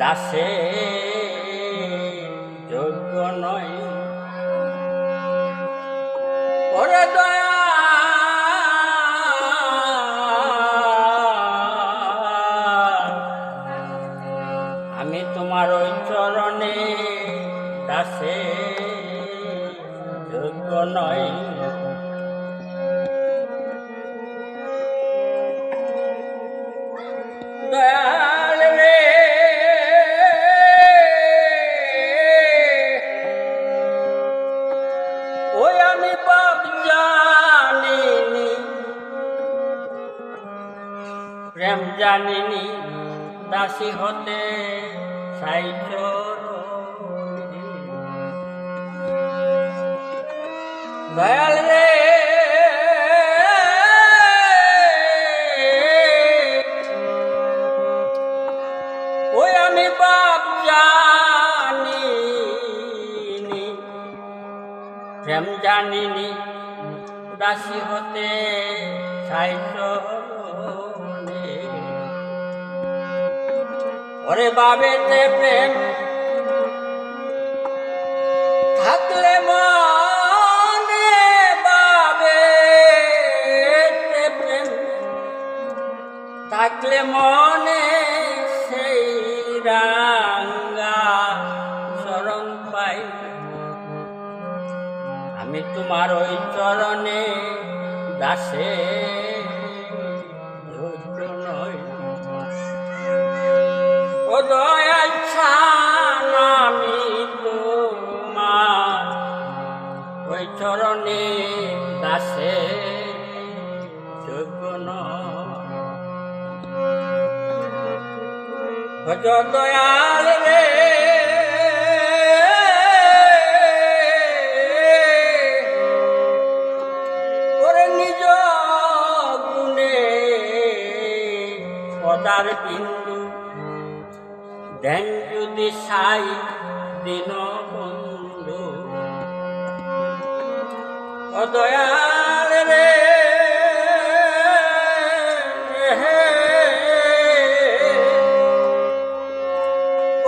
দাসে যোগ্য নয় ওরে দয়া আমি তোমার ওই চরণে দাসে যোগ্য নয় জানিনি দাসী হতে সাইচ দয়াল ওই আমি বাপ জানিনি প্রেম জানিনি দাসী হতে সাইছ ওরে বাবেতে প্রেম। থাকলে মনে বাবে প্রেম। থাকলে মনে সেই রাঙ্গা চরণ পাই। আমি তোমার ওই চরণে দাসে দয়াল আমি তোমার। ওই চরণে দাসে যোগ্য নয় ভজ দয়াল রে। নিজ গুণে পদার বিন্দু দেন যদি সাই, দিন বন্ধু। ও দয়াল রে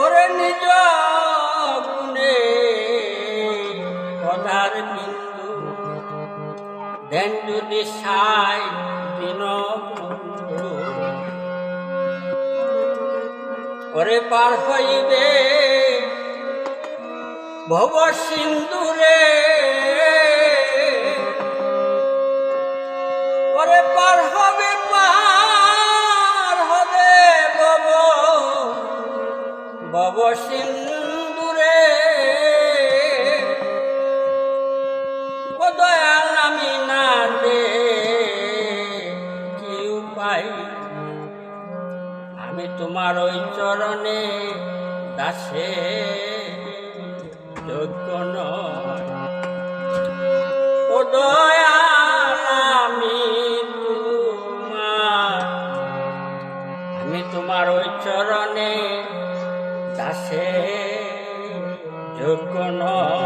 ওরে নিজ গুণে পদার বিন্দু। দেন যদি সাই ওরে পার হইবে। ভব সিন্দুরে। ওরে পার হবে পার হবে ভব। ভব সিন্দুরে। দাসে যোগ্য নয় আমি আমি তোমার ওই চরণে দাসে যোগ্য নয়।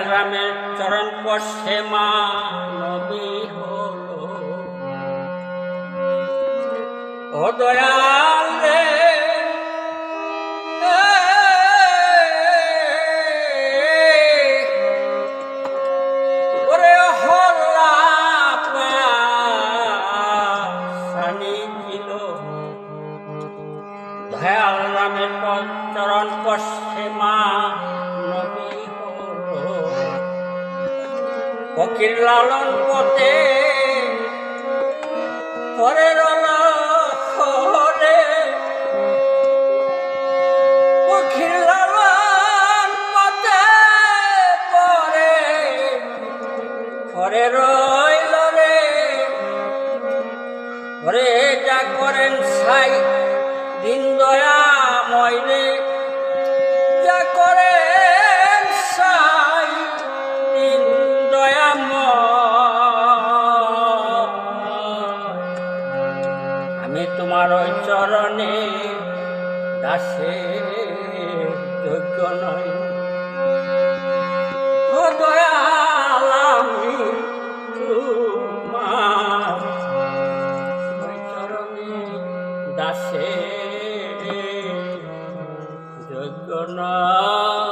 দয়াল রামের চরণ পশে মা নবী হলো। ও দয়াল রে রামের চরণ পশে পাখির লালন পথে পরের ঘরে রইল রে। ঘরে যা করেন সাই, দিন দয়া ময়রে। যা করে যোগ্য ও দয়াল আমি তোমার চরণে দাসে যোগ্য নয়।